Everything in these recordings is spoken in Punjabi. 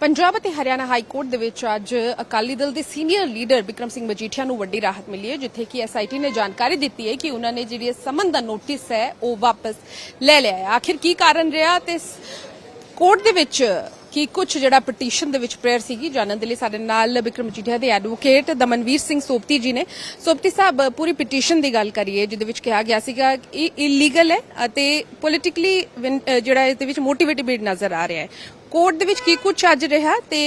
ਪੰਜਾਬ ਅਤੇ ਹਰਿਆਣਾ ਹਾਈ ਕੋਰਟ ਦੇ ਵਿੱਚ ਅੱਜ ਅਕਾਲੀ ਦਲ ਦੇ ਸੀਨੀਅਰ ਲੀਡਰ ਬਿਕਰਮ ਸਿੰਘ ਮਜੀਠੀਆ ਨੂੰ ਵੱਡੀ ਰਾਹਤ ਮਿਲੀ ਹੈ, ਜਿੱਥੇ ਕਿ ਐਸਆਈਟੀ ਨੇ ਜਾਣਕਾਰੀ ਦਿੱਤੀ ਹੈ ਕਿ ਉਹਨਾਂ ਨੇ ਜਿਹੜੀ ਸਮਨ ਦਾ ਨੋਟਿਸ ਹੈ, ਉਹ ਵਾਪਸ ਲੈ ਲਿਆ ਹੈ। ਆਖਿਰ ਕੀ ਕਾਰਨ ਰਿਹਾ ਤੇ ਕੋਰਟ ਦੇ ਵਿੱਚ ਕੀ ਕੁਝ ਜਿਹੜਾ ਪਟੀਸ਼ਨ ਦੇ ਵਿੱਚ ਪ੍ਰੇਅਰ ਸੀਗੀ? ਜਾਣਨ ਦੇ ਲਈ ਸਾਡੇ ਨਾਲ ਬਿਕਰਮ ਮਜੀਠੀਆ ਦੇ ਐਡਵੋਕੇਟ ਦਮਨਵੀਰ ਸਿੰਘ ਸੋਪਤੀ ਜੀ ਨੇ। ਸੋਪਤੀ ਸਾਹਿਬ, ਪੂਰੀ ਪਟੀਸ਼ਨ ਦੀ ਗੱਲ ਕਰੀਏ, ਜਿਹਦੇ ਵਿੱਚ ਕਿਹਾ ਗਿਆ ਸੀਗਾ ਇਹ ਇਲੀਗਲ ਹੈ ਅਤੇ ਪੋਲਿਟਿਕਲੀ ਜਿਹੜਾ ਇਸ ਦੇ ਵਿੱਚ ਮੋਟੀਵੇਟਿਡ ਨਜ਼ਰ ਆ ਰਿਹਾ ਹੈ। ਕੋਰਟ ਦੇ ਵਿੱਚ ਕੀ ਕੁਝ ਅੱਜ ਰਿਹਾ ਤੇ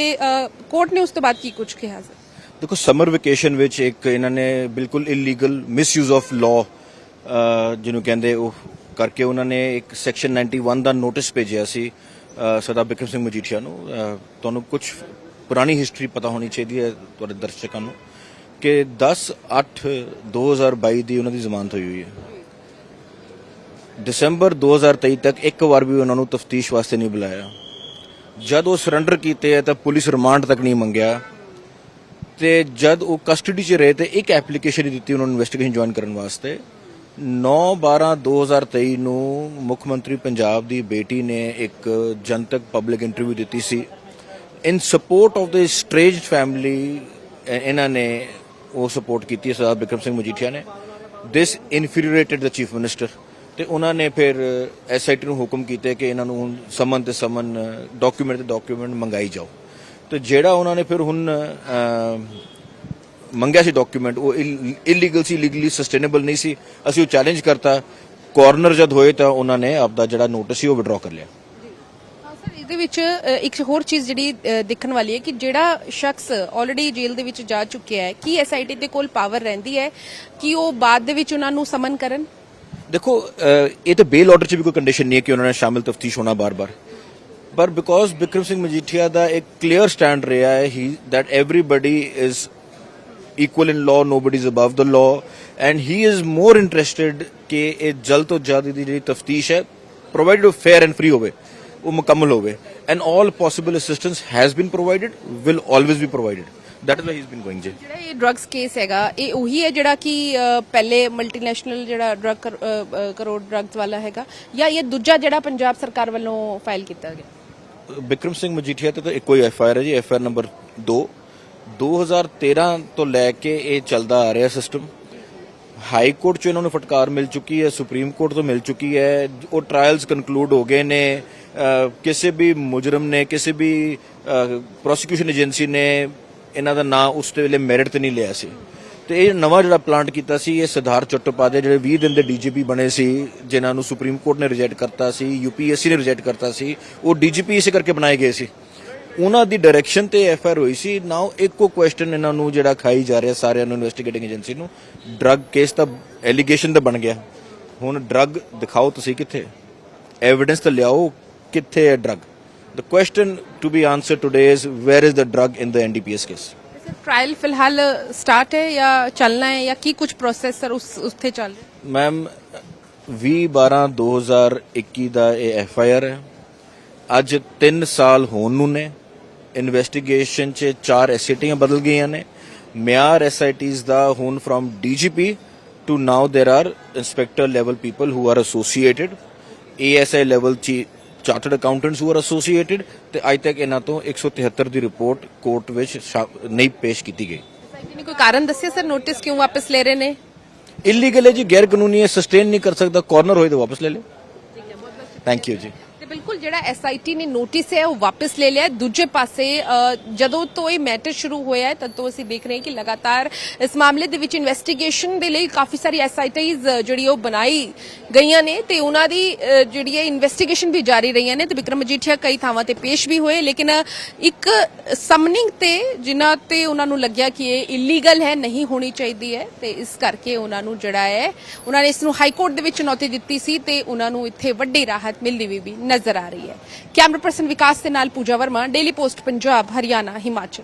ਕੋਰਟ ਨੇ ਉਸ ਤੋਂ ਬਾਅਦ ਕੀ ਕੁਝ ਕਿਹਾ ਸਰ ਦੇਖੋ, ਸਮਰ ਵਕੇਸ਼ਨ ਵਿੱਚ ਇੱਕ ਇਹਨਾਂ ਨੇ ਬਿਲਕੁਲ ਇਲੀਗਲ ਮਿਸਯੂਜ਼ ਆਫ ਲਾਅ ਜਿਹਨੂੰ ਕਹਿੰਦੇ ਉਹ ਕਰਕੇ ਉਹਨਾਂ ਨੇ ਇੱਕ ਸੈਕਸ਼ਨ 91 ਦਾ ਨੋਟਿਸ ਭੇਜਿਆ ਸੀ ਸਰਦਾਰ ਬਿਕਰਮ ਸਿੰਘ ਮਜੀਠੀਆ ਨੂੰ। ਤੁਹਾਨੂੰ ਕੁਝ ਪੁਰਾਣੀ ਹਿਸਟਰੀ ਪਤਾ ਹੋਣੀ ਚਾਹੀਦੀ ਹੈ ਤੁਹਾਡੇ ਦਰਸ਼ਕਾਂ ਨੂੰ ਕਿ 10 8 2022 ਦੀ ਉਹਨਾਂ ਦੀ ਜ਼ਮਾਨਤ ਹੋਈ ਹੋਈ ਹੈ। ਦਸੰਬਰ 2023 ਤੱਕ ਇੱਕ ਵਾਰ ਵੀ ਉਹਨਾਂ ਨੂੰ ਤਫਤੀਸ਼ ਵਾਸਤੇ ਨਹੀਂ ਬੁਲਾਇਆ। ਜਦ ਉਹ ਸਰੈਂਡਰ ਕੀਤੇ ਹੈ ਤਾਂ ਪੁਲਿਸ ਰਿਮਾਂਡ ਤੱਕ ਨਹੀਂ ਮੰਗਿਆ। ਤੇ ਜਦ ਉਹ ਕਸਟਡੀ 'ਚ ਰਹੇ ਤੇ ਇੱਕ ਐਪਲੀਕੇਸ਼ਨ ਹੀ ਦਿੱਤੀ ਉਹਨਾਂ ਨੂੰ ਇਨਵੈਸਟੀਗੇਸ਼ਨ ਜੁਆਇਨ ਕਰਨ ਵਾਸਤੇ। 9/12/2023 ਨੂੰ ਮੁੱਖ ਮੰਤਰੀ ਪੰਜਾਬ ਦੀ ਬੇਟੀ ਨੇ ਇੱਕ ਜਨਤਕ ਪਬਲਿਕ ਇੰਟਰਵਿਊ ਦਿੱਤੀ ਸੀ। In support of the estranged family ਇਹਨਾਂ ਨੇ ਉਹ ਸਪੋਰਟ ਕੀਤੀ ਹੈ ਸਰਦਾਰ ਬਿਕਰਮ ਸਿੰਘ ਮਜੀਠੀਆ ਨੇ। ਦਿਸ ਇਨਫੀਰੀਏਟਡ ਦ ਚੀਫ ਮਿਨਿਸਟਰ ਤੇ ਉਹਨਾਂ ਨੇ ਫਿਰ ਐਸਆਈਟੀ ਨੂੰ ਹੁਕਮ ਕੀਤਾ ਕਿ ਇਹਨਾਂ ਨੂੰ ਹੁਣ ਸਮਨ ਤੇ ਸਮਨ ਡਾਕੂਮੈਂਟ ਤੇ ਡਾਕੂਮੈਂਟ ਮੰਗਾਈ ਜਾਓ। ਤੇ ਜਿਹੜਾ ਉਹਨਾਂ ਨੇ ਫਿਰ ਹੁਣ ਮੰਗਿਆ ਸੀ ਡਾਕੂਮੈਂਟ ਉਹ ਇਲੀਗਲ ਸੀ ਲੀਗਲੀ ਸਸਟੇਨੇਬਲ ਨਹੀਂ ਸੀ। ਅਸੀਂ ਉਹ ਚੈਲੰਜ ਕਰਤਾ। ਕਾਰਨਰ ਜਦ ਹੋਏ ਤਾਂ ਉਹਨਾਂ ਨੇ ਆਪਦਾ ਜਿਹੜਾ ਨੋਟਿਸ ਸੀ ਉਹ ਵਿਡਰਾ ਕਰ ਲਿਆ। ਹਾਂ ਵਿੱਚ ਇੱਕ ਹੋਰ ਚੀਜ਼ ਜਿਹੜੀ ਦੇਖਣ ਵਾਲੀ ਹੈ ਕਿ ਜਿਹੜਾ ਸ਼ਖਸ ਆਲਰੇਡੀ ਜੇਲ੍ਹ ਦੇ ਵਿੱਚ ਜਾ ਚੁੱਕਿਆ ਹੈ, ਕੀ ਐਸਆਈਟੀ ਦੇ ਕੋਲ ਪਾਵਰ ਰਹਿੰਦੀ ਹੈ ਕਿ ਉਹ ਬਾਅਦ ਦੇ ਵਿੱਚ ਉਹਨਾਂ ਨੂੰ ਸਮਨ ਕਰਨ? ਦੇਖੋ ਇਹ ਤਾਂ ਬੇਲ ਆਰਡਰ 'ਚ ਵੀ ਕੋਈ ਕੰਡੀਸ਼ਨ ਨਹੀਂ ਹੈ ਕਿ ਉਹਨਾਂ ਨੇ ਸ਼ਾਮਿਲ ਤਫਤੀਸ਼ ਹੋਣਾ ਬਾਰ-ਬਾਰ। ਪਰ ਬਿਕੋਜ਼ ਬਿਕਰਮ ਸਿੰਘ ਮਜੀਠੀਆ ਦਾ ਇੱਕ ਕਲੀਅਰ ਸਟੈਂਡ ਰਿਹਾ ਹੈ ਹੀ that everybody is equal in law nobody is above the law, and he is more interested ਕਿ ਇਹ ਜਲਦ ਤੋਂ ਜਲਦ ਦੀ ਜਿਹੜੀ ਤਫਤੀਸ਼ ਹੈ, provided ਫੇਅਰ ਐਂਡ ਫ੍ਰੀ ਹੋਵੇ। ਉਹ ਮੁਕੰਮਲ ਹੋਵੇ assistance has been provided will always be provided. That is why he has been going jail. ਜਿਹੜਾ ਇਹ ਡਰੱਗਸ ਕੇਸ ਹੈਗਾ ਇਹ ਉਹੀ ਹੈ ਜਿਹੜਾ ਕਿ ਪਹਿਲੇ ਮਲਟੀਨੈਸ਼ਨਲ ਜਿਹੜਾ ਡਰੱਗ ਕਰੋੜ ਡਰੱਗਸ ਵਾਲਾ ਹੈਗਾ ਜਾਂ ਇਹ ਦੂਜਾ ਜਿਹੜਾ ਪੰਜਾਬ ਸਰਕਾਰ ਵੱਲੋਂ ਫਾਈਲ ਕੀਤਾ ਗਿਆ? ਬਿਕਰਮ ਸਿੰਘ ਮਜੀਠੀਆ ਤੇ ਤਾਂ ਇੱਕੋ ਹੀ ਐਫ ਆਈ ਆਰ ਹੈ ਜੀ ਐਫ ਆਰ ਨੰਬਰ 2 2013 ਤੋਂ ਲੈ ਕੇ ਇਹ ਚੱਲਦਾ ਆ ਰਿਹਾ ਸਿਸਟਮ ਹਾਈ ਕੋਰਟ 'ਚ ਇਹਨਾਂ ਨੂੰ ਫਟਕਾਰ ਮਿਲ ਚੁੱਕੀ ਹੈ ਸੁਪਰੀਮ ਕੋਰਟ ਤੋਂ ਮਿਲ ਚੁੱਕੀ ਹੈ ਉਹ ਟ੍ਰਾਇਲਸ ਕਨਕਲੂਡ ਹੋ ਗਏ ਨੇ। ਕਿਸੇ ਵੀ ਮੁਜਰਮ ਨੇ, ਕਿਸੇ ਵੀ ਪ੍ਰੋਸੀਕਿਊਸ਼ਨ ਏਜੰਸੀ ਨੇ ਇਹਨਾਂ ਦਾ ਨਾਂ ਉਸ ਤੇ ਵੇਲੇ ਮੈਰਿਟ ਤੇ ਨਹੀਂ ਲਿਆ ਸੀ। ਤੇ ਇਹ ਨਵਾਂ ਜਿਹੜਾ ਪਲਾਂਟ ਕੀਤਾ ਸੀ, ਇਹ ਸਿਧਾਰ ਚਟੋਪਾਧਿਆਏ ਜਿਹੜੇ 20 ਦਿਨ ਦੇ ਡੀਜੀਪੀ ਬਣੇ ਸੀ, ਜਿਨ੍ਹਾਂ ਨੂੰ ਸੁਪਰੀਮ ਕੋਰਟ ਨੇ ਰਿਜੈਕਟ ਕਰਤਾ ਸੀ ਯੂਪੀਐਸਸੀ ਨੇ ਰਿਜੈਕਟ ਕਰਤਾ ਸੀ, ਉਹ ਡੀਜੀਪੀ ਇਸੇ ਕਰਕੇ ਬਣਾਏ ਗਏ ਸੀ। ਉਹਨਾਂ ਦੀ ਡਾਇਰੈਕਸ਼ਨ ਤੇ ਐਫ ਆਰ ਹੋਈ ਸੀ। ਨਾਓ ਇੱਕੋ ਕੁਐਸਚਨ ਇਹਨਾਂ ਨੂੰ ਜਿਹੜਾ ਖਾਈ ਜਾ ਰਿਹਾ ਸਾਰਿਆਂ ਨੂੰ ਇਨਵੈਸਟੀਗੇਟਿੰਗ ਏਜੰਸੀ ਨੂੰ ਡਰੱਗ ਕੇਸ ਤਾਂ ਐਲੀਗੇਸ਼ਨ ਤਾਂ ਬਣ ਗਿਆ। ਹੁਣ ਡਰੱਗ ਦਿਖਾਓ ਤੁਸੀਂ ਕਿੱਥੇ? ਐਵੀਡੈਂਸ ਤਾਂ ਲਿਆਓ ਕਿੱਥੇ ਹੈ drug the question to be answered today is where is the drug in the ndps case sir trial ਫਿਲਹਾਲ ਸਟਾਰਟ ਹੈ ਜਾਂ ਚੱਲਣਾ ਹੈ ਜਾਂ ਕੀ ਕੁਝ ਪ੍ਰੋਸੈਸ ਸਰ ਉਸ ਉੱਥੇ ਚੱਲ ਰਿਹਾ ਮੈਮ 20 12 2021 ਦਾ ਇਹ ਐਫ ਆਈ ਆਰ ਹੈ ਅੱਜ 3 ਸਾਲ ਹੋਣ ਨੂੰ ਨੇ ਇਨਵੈਸਟੀਗੇਸ਼ਨ 'ਚ ਚਾਰ ਐਸਆਈਟੀਆਂ ਬਦਲ ਗਈਆਂ ਨੇ ਮਿਆਰ ਐਸਆਈਟੀਜ਼ ਦਾ ਹੁਣ from DGP to now there are inspector level people who are associated ASI level 'ਚ chartered accountants who are associated ਤੇ ਅੱਜ ਤੱਕ ਇਹਨਾਂ ਤੋਂ 173 ਦੀ ਰਿਪੋਰਟ ਕੋਰਟ ਵਿੱਚ ਸ਼ਾ- ਨਹੀਂ ਪੇਸ਼ ਕੀਤੀ ਗਈ ਨੇ ਕੋਈ ਕਾਰਨ ਦੱਸਿਆ ਸਰ ਨੋਟਿਸ ਕਿਉਂ ਵਾਪਸ ਲੈ ਰਹੇ ਨੇ ਇਲੀਗਲ ਹੈ ਜੀ ਗੈਰ ਕਾਨੂੰਨੀ ਹੈ ਸਸਟੇਨ ਨਹੀਂ ਕਰ ਸਕਦਾ ਕਾਰਨਰ ਹੋਏ ਤਾਂ ਵਾਪਸ ਲੈ ਲੈ ਥੈਂਕ ਯੂ ਜੀ ਬਿਲਕੁਲ, ਜਿਹੜਾ ਐਸਆਈਟੀ ਨੇ ਨੋਟਿਸ ਹੈ, ਉਹ ਵਾਪਸ ਲੈ ਲਿਆ ਦੂਜੇ ਪਾਸੇ ਜਦੋਂ ਤੋਂ ਇਹ ਮੈਟਰ ਸ਼ੁਰੂ ਹੋਇਆ ਤਦ ਤੋਂ ਅਸੀਂ ਦੇਖ ਰਹੇ ਹਾਂ ਕਿ ਲਗਾਤਾਰ ਇਸ ਮਾਮਲੇ ਦੇ ਵਿੱਚ ਇਨਵੈਸਟੀਗੇਸ਼ਨ ਦੇ ਲਈ ਕਾਫੀ ਸਾਰੀ ਐਸਆਈਟੀਜ਼ ਜਿਹੜੀ ਉਹ ਬਣਾਈ ਗਈਆਂ ਨੇ ਤੇ ਉਹਨਾਂ ਦੀ ਜਿਹੜੀ ਹੈ ਇਨਵੈਸਟੀਗੇਸ਼ਨ ਵੀ ਜਾਰੀ ਰਹੀਆਂ ਨੇ ਤੇ ਵਿਕਰਮ ਮਜੀਠੀਆ ਕਈ ਥਾਵਾਂ ਤੇ ਪੇਸ਼ ਵੀ ਹੋਏ, ਲੇਕਿਨ ਇੱਕ ਸਮਨਿੰਗ ਤੇ ਜਿਨ੍ਹਾਂ ਤੇ ਉਹਨਾਂ ਨੂੰ ਲੱਗਿਆ ਕਿ ਇਹ ਇਲੀਗਲ ਹੈ, ਨਹੀਂ ਹੋਣੀ ਚਾਹੀਦੀ ਹੈ ਤੇ ਇਸ ਕਰਕੇ ਉਹਨਾਂ ਨੂੰ ਜਿਹੜਾ ਹੈ, ਉਹਨਾਂ ਨੇ ਇਸ ਨੂੰ ਹਾਈ ਕੋਰਟ ਦੇ ਵਿੱਚ ਚੁਣੌਤੀ ਦਿੱਤੀ ਸੀ ਤੇ ਉਹਨਾਂ ਨੂੰ ਇੱਥੇ ਵੱਡੀ ਰਾਹਤ ਮਿਲਦੀ ਵੀ ਵੀ ਨਜ਼ਰ ਆ ਰਹੀ ਹੈ। ਕੈਮਰਾ ਪਰਸਨ ਵਿਕਾਸ ਦੇ ਨਾਲ ਪੂਜਾ ਵਰਮਾ ਡੇਲੀ ਪੋਸਟ ਪੰਜਾਬ, ਹਰਿਆਣਾ, ਹਿਮਾਚਲ।